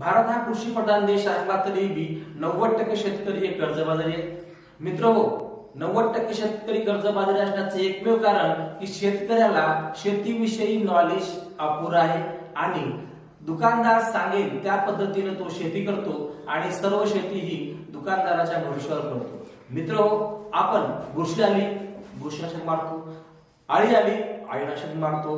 भारत हा कृषी प्रधान देश असला तरीही नव्वद टक्के शेतकरी हे कर्जबाजारी आहेत. मित्र हो नव्वद टक्के शेतकरी कर्जबाजारी असण्याचे एकमेव कारण की शेतकऱ्याला शेतीविषयी नॉलेज अपुरं आहे. आणि दुकानदार सांगेल त्या पद्धतीने तो शेती करतो आणि सर्व शेती ही दुकानदाराच्या भरोश्यावर करतो. मित्र हो आपण बुरशी आली बुरशीनाशक मारतो. आळी आली आळीनाशक मारतो.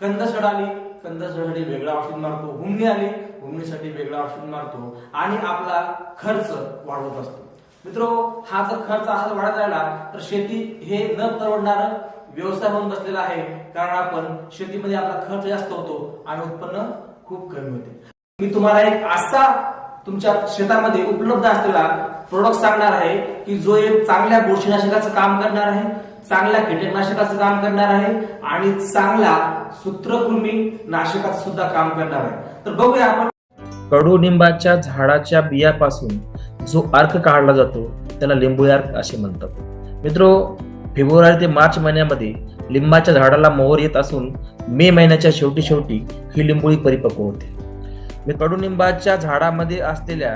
कंदसड आली कंदसडसाठी वेगळा औषध मारतो. हुमणी आली हुमणीसाठी वेगळा औषध मारतो आणि आपला खर्च वाढवत असतो. मित्रो हा जर खर्च असा वाढत राहिला तर शेती हे न परवडणार व्यवसाय होऊन बसलेला आहे. कारण आपण शेतीमध्ये आपला खर्च जास्त होतो आणि उत्पन्न खूप कमी होते. मी तुम्हाला एक असा तुमच्या शेतामध्ये उपलब्ध असलेला प्रोडक्ट सांगणार आहे की जो एक चांगल्या बुरशीनाशकाचं काम करणार आहे चांगल्या कीटकनाशकाचं काम करणार आहे आणि चांगला सूत्रकृमी नाशकाचं सुद्धा काम करणार आहे. तर बघूया आपण कडुनिंबाच्या झाडाच्या बियापासून जो अर्क काढला जातो त्याला लिंबू अर्क असे म्हणतात. मित्रो फेब्रुवारी ते मार्च महिन्यामध्ये लिंबाच्या झाडाला मोहर येत असून मे महिन्याच्या शेवटी शेवटी ही लिंबोळी परिपक्व होते. म्हणजे कडुनिंबाच्या झाडामध्ये असलेल्या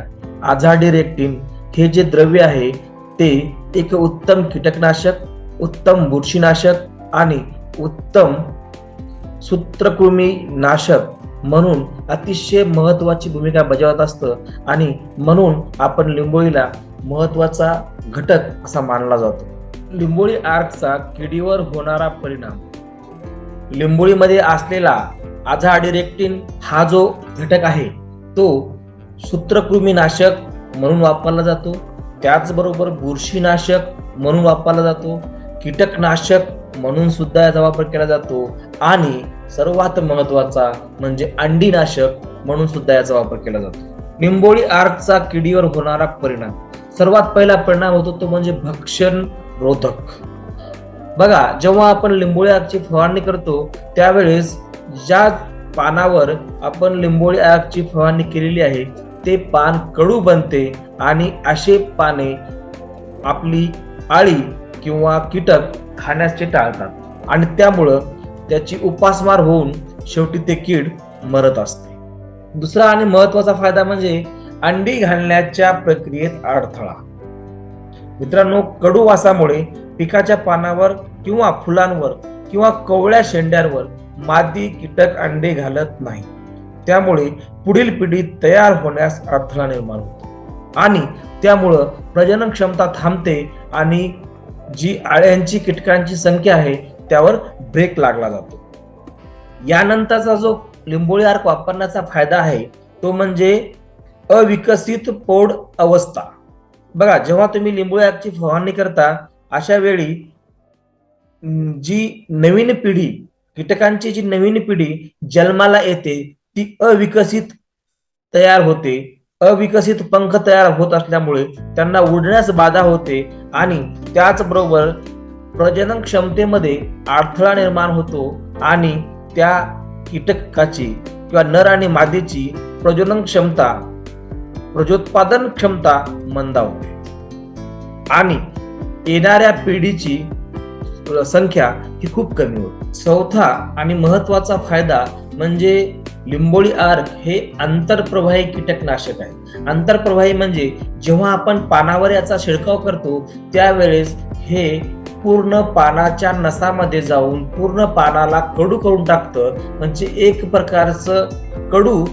आझाडी रेक्टिन हे जे द्रव्य आहे ते एक उत्तम कीटकनाशक उत्तम बुरशीनाशक आणि उत्तम सूत्रकृमी नाशक म्हणून अतिशय महत्वाची भूमिका बजावत असतं आणि म्हणून आपण लिंबोळीला महत्त्वाचा घटक असा मानला जातो. लिंबोळी आर्कचा किडीवर होणारा परिणाम. लिंबोळीमध्ये असलेला आझाडिरेक्टिन हा जो घटक आहे तो सूत्रकृमीनाशक म्हणून वापरला जातो. त्याचबरोबर बुरशीनाशक म्हणून वापरला जातो. कीटकनाशक म्हणून सुद्धा याचा वापर केला जातो. आणि सर्वात महत्त्वाचा म्हणजे अंडीनाशक म्हणून सुद्धा याचा वापर केला जातो. निंबोळी आर्कचा किडीवर होणारा परिणाम. सर्वात पहिला परिणाम होतो तो म्हणजे भक्षण रोधक. बघा जेव्हा आपण लिंबोळी आर्कची फवारणी करतो त्यावेळेस ज्या पानावर आपण लिंबोळी आर्कची फवारणी केलेली आहे ते पान कडू बनते आणि असे पाने आपली आळी किंवा कीटक खाण्याचे टाळतात. आणि त्यामुळं त्याची उपासमार होऊन शेवटी ते कीड मरत असते. दुसरा आणि महत्त्वाचा फायदा म्हणजे अंडी घालण्याच्या प्रक्रियेत अडथळा. मित्रांनो कडू वासामुळे पिकाच्या पानावर किंवा फुलांवर किंवा कवळ्या शेंड्यांवर मादी कीटक अंडे घालत नाही. त्यामुळे पुढील पिढी तयार होण्यास अडथळा निर्माण होतो. आणि त्यामुळं प्रजनन क्षमता थांबते आणि जी आळ्यांची कीटकांची संख्या आहे त्यावर ब्रेक लागला जातो. यानंतरचा जो लिंबोळी आर्क वापरण्याचा फायदा आहे तो म्हणजे अविकसित पोड अवस्था. बघा जेव्हा तुम्ही लिंबोळी आर्कची फवारणी करता अशा वेळी जी नवीन पिढी कीटकांची जी नवीन पिढी जन्माला येते ती अविकसित तयार होते. अविकसित पंख तयार होत असल्यामुळे त्यांना उडण्यास बाधा होते आणि त्याचबरोबर प्रजनन क्षमतेमध्ये अडथळा निर्माण होतो आणि त्या कीटकाची किंवा नर आणि मादीची प्रजनन क्षमता प्रजोत्पादन क्षमता मंदावते. आणि येणाऱ्या पिढीची संख्या ही खूप कमी होते. चौथा आणि महत्त्वाचा फायदा म्हणजे लिंबोळी आर्क हे आंतरप्रवाही कीटकनाशक आहे. आंतरप्रवाही म्हणजे जेव्हा आपण पानावर याचा शिडकाव करतो त्यावेळेस हे पूर्ण पानाच्या नसामध्ये जाऊन पूर्ण पानाला कडू करून टाकतं. म्हणजे एक प्रकारचं कडू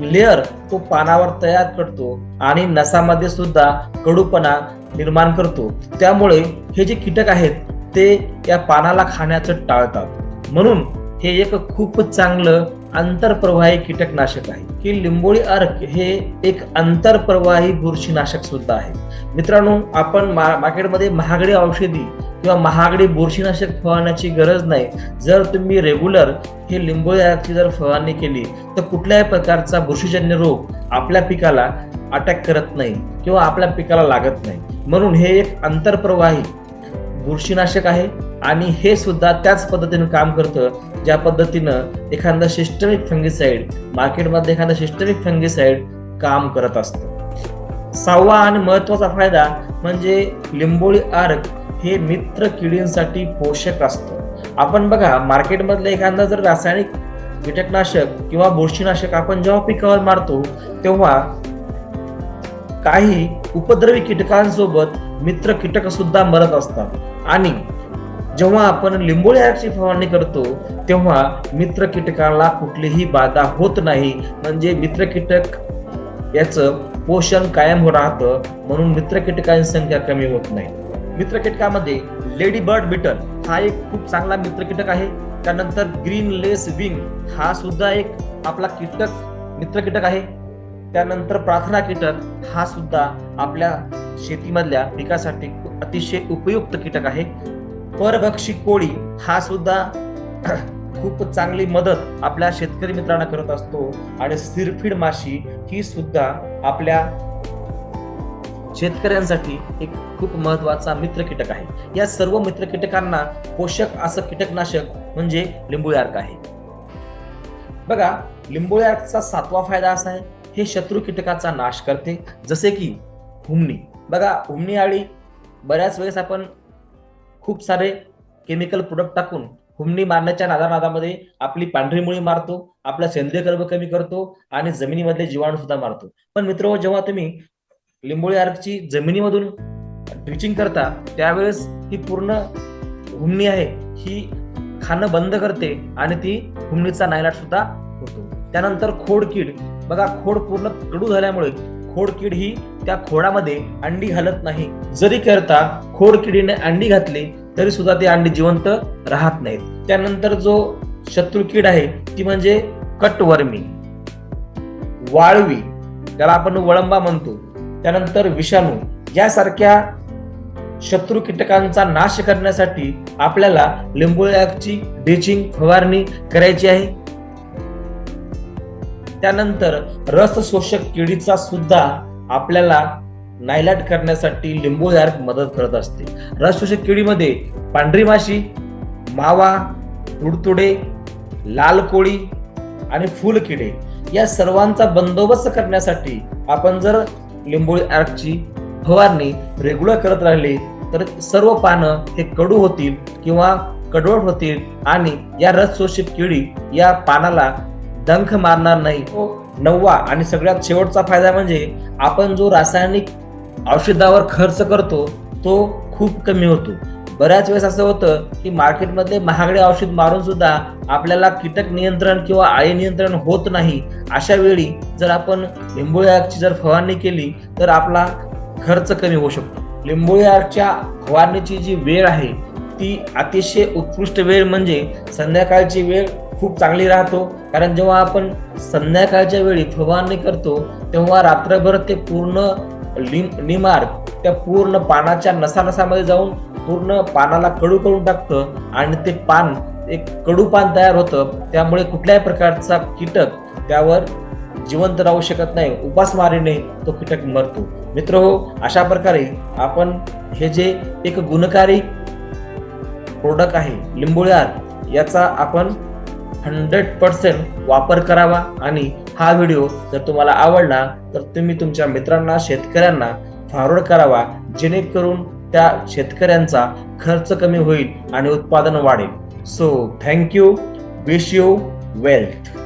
लेअर तो पानावर तयार करतो आणि नसामध्ये सुद्धा कडूपणा निर्माण करतो. त्यामुळे हे जे कीटक आहेत ते या पानाला खाण्याचं टाळतात. म्हणून हे एक खूप चांगलं आंतरप्रवाही कीटकनाशक आहे. की लिंबोळी अर्क हे एक आंतरप्रवाही बुरशीनाशक सुद्धा आहे. मित्रांनो आपण मा- मार्केटमध्ये महागडी औषधी किंवा महागडी बुरशीनाशक फवारण्याची गरज नाही. जर तुम्ही रेग्युलर हे लिंबोळी अर्कची जर फवारणी केली तर कुठल्याही प्रकारचा बुरशीजन्य रोग आपल्या पिकाला अटॅक करत नाही किंवा आपल्या पिकाला लागत नाही. म्हणून हे एक आंतरप्रवाही बुरशीनाशक आहे आणि हे सुद्धा त्याच पद्धतीने काम करतं ज्या पद्धतीनं एखादा सिस्टमिक फंगिसाईड मार्केटमध्ये एखादा सिस्टमिक फंगिसाईड काम करत असतं. सहावा आणि महत्त्वाचा फायदा म्हणजे लिंबोळी आर्क हे मित्र किडींसाठी पोषक असतं. आपण बघा मार्केटमधलं एखादा जर रासायनिक कीटकनाशक किंवा बुरशीनाशक आपण जेव्हा पिकावर मारतो तेव्हा काही उपद्रवी कीटकांसोबत मित्र कीटक सुद्धा मरत असतात. आणि जेव्हा आपण लिंबोळी फवारणी करतो तेव्हा मित्र कीटकाला कुठलीही बाधा होत नाही. म्हणजे मित्र कीटक याचं पोषण कायम राहतं म्हणून मित्र कीटकांची संख्या कमी होत नाही. मित्र कीटकामध्ये लेडी बर्ड बिटल हा एक खूप चांगला मित्र कीटक आहे. त्यानंतर ग्रीन लेस विंग हा सुद्धा एक आपला कीटक मित्र कीटक आहे. त्यानंतर प्रार्थना कीटक हा सुद्धा आपल्या शेतीमधल्या पिकासाठी अतिशय उपयुक्त कीटक आहे. परभक्षी कोळी हा सुद्धा खूप चांगली मदत आपल्या शेतकरी मित्रांना करत असतो. आणि सिरफीड माशी ही सुद्धा आपल्या शेतकऱ्यांसाठी एक खूप महत्त्वाचा मित्र कीटक आहे. या सर्व मित्र कीटकांना पोषक असं कीटकनाशक म्हणजे लिंबुळ्यार्क अर्क आहे. बघा लिंबुळ्यार्कचा सातवा फायदा असा आहे हे शत्रू कीटकाचा नाश करते. जसे की हुमणी बघा हुमणी आळी बऱ्याच वेळेस आपण खूप सारे केमिकल प्रोडक्ट टाकून हुमणी मारण्याच्या नादानादामध्ये आपली पांढरी मुळी मारतो आपला सेंद्रिय कर्ब कमी करतो आणि जमिनीमधले जीवाणू सुद्धा मारतो. पण मित्र जेव्हा तुम्ही लिंबोळी आर्कची जमिनीमधून ड्रिचिंग करता त्यावेळेस ही पूर्ण हुमणी आहे ही खाणं बंद करते आणि ती हुमणीचा नायलाट सुद्धा होतो. त्यानंतर खोडकीड. बघा खोड पूर्ण कडू झाल्यामुळे खोडकीड ही त्या खोडामध्ये अंडी घालत नाही. जरी करता खोडकिडीने अंडी घातली तरी सुद्धा ते अंडी जिवंत राहत नाहीत. त्यानंतर जो शत्रुकीड आहे ती म्हणजे कटवर्मी. वाळवी त्याला आपण वळंबा म्हणतो. त्यानंतर विषाणू. यासारख्या शत्रू कीटकांचा नाश करण्यासाठी आपल्याला लिंबोळ्याची ड्रिचिंग फवारणी करायची आहे. त्यानंतर रस शोषक किडीचा सुद्धा आपल्याला नायलाट करण्यासाठी लिंबोळी मदत करत असते. रस शोषक किडीमध्ये पांढरी माशी मावा तुडतुडे लाल कोळी आणि फुलकिडे या सर्वांचा बंदोबस्त करण्यासाठी आपण जर लिंबोळी आर्कची फवारणी रेग्युलर करत राहिली तर सर्व पानं हे कडू होतील किंवा कडवट होतील आणि या रस शोषक किडी या पानाला डंख मारणार नाही. नववा आणि सगळ्यात शेवटचा फायदा म्हणजे आपण जो रासायनिक औषधावर खर्च करतो तो खूप कमी होतो. बऱ्याच वेळेस असं होतं की मार्केटमध्ये महागडे औषध मारून सुद्धा आपल्याला कीटक नियंत्रण किंवा आळी नियंत्रण होत नाही. अशा वेळी जर आपण लिंबोळी आगची जर फवारणी केली तर आपला खर्च कमी होऊ शकतो. लिंबोळी आगच्या फवारणीची जी वेळ आहे ती अतिशय उत्कृष्ट वेळ म्हणजे संध्याकाळची वेळ खूप चांगली राहतो. कारण जेव्हा आपण संध्याकाळच्या वेळी फवारणी करतो तेव्हा रात्रभर ते पूर्ण लिम निमार त्या पूर्ण पानाच्या नसानसामध्ये जाऊन पूर्ण पानाला कडू करून टाकतं आणि ते पान एक कडू पान तयार होतं. त्यामुळे कुठल्याही प्रकारचा कीटक त्यावर जिवंत राहू शकत नाही. उपासमारीने तो कीटक मरतो. मित्र हो अशा प्रकारे आपण हे जे एक गुणकारी प्रोडक्ट आहे लिंबोळ्यार याचा आपण हंड्रेड पर्सेंट वापर करावा आणि हा व्हिडिओ जर तुम्हाला आवडला तर तुम्ही तुमच्या मित्रांना शेतकऱ्यांना फॉरवर्ड करावा जेणेकरून त्या शेतकऱ्यांचा खर्च कमी होईल आणि उत्पादन वाढेल. So thank you wish you wealth